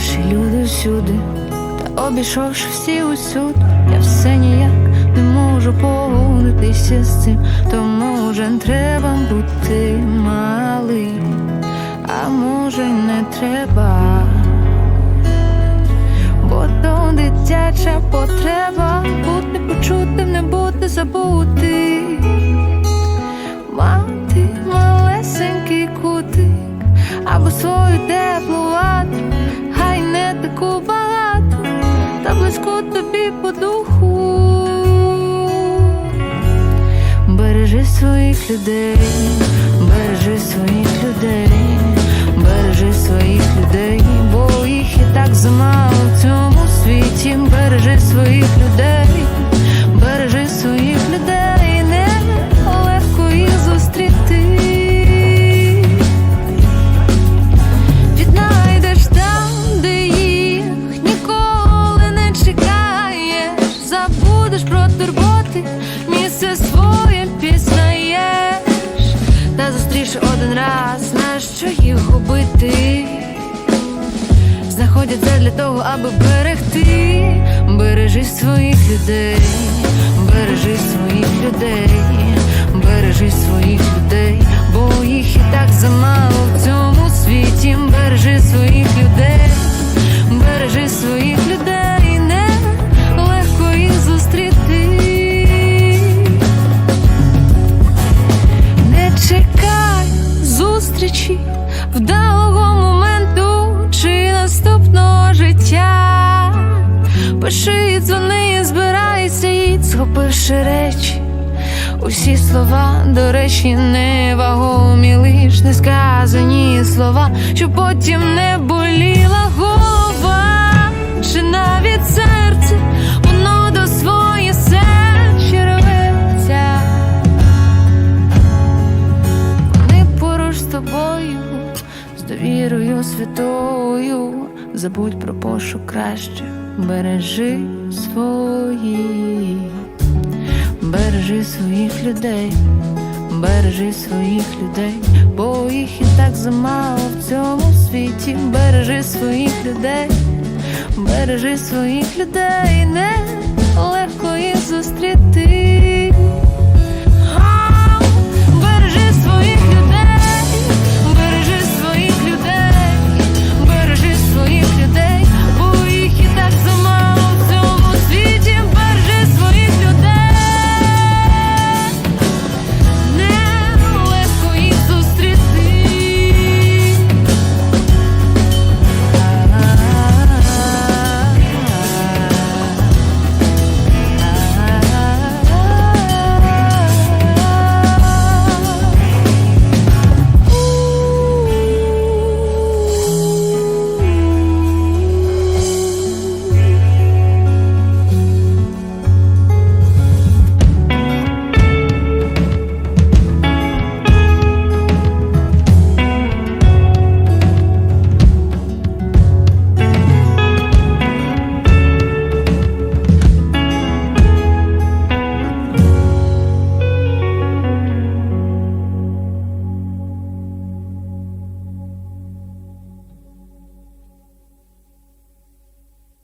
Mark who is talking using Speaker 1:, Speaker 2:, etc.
Speaker 1: Наші люди всюди, та обійшовши всі усюди, я все ніяк не можу погодитися з цим, тому вже треба бути малим, а може не треба, бо то дитяча потреба бути почутим, не бути забутим. Мати малесенький кутик або свою теплу по духу. Бережи своїх людей, бережи своїх людей, бережи своїх людей, бо їх і так замало в цьому світі. Бережи своїх людей, бережи своїх людей, нащо їх губити? Знаходяться для того, аби берегти, бережи своїх людей, Пиши, і дзвони, і збирайся, їдь, схопивши речі. Усі слова, до речі, невагомі, лиш не сказані слова, щоб потім не боліла голова, чи навіть серце, воно до своє серце рветься. Вони поруч з тобою, з довірою святою. Забудь про пошук краще, бережи свої, бережи своїх людей, бережи своїх людей, бо їх і так замало в цьому світі. Бережи своїх людей, бережи своїх людей, не легко їх зустріти.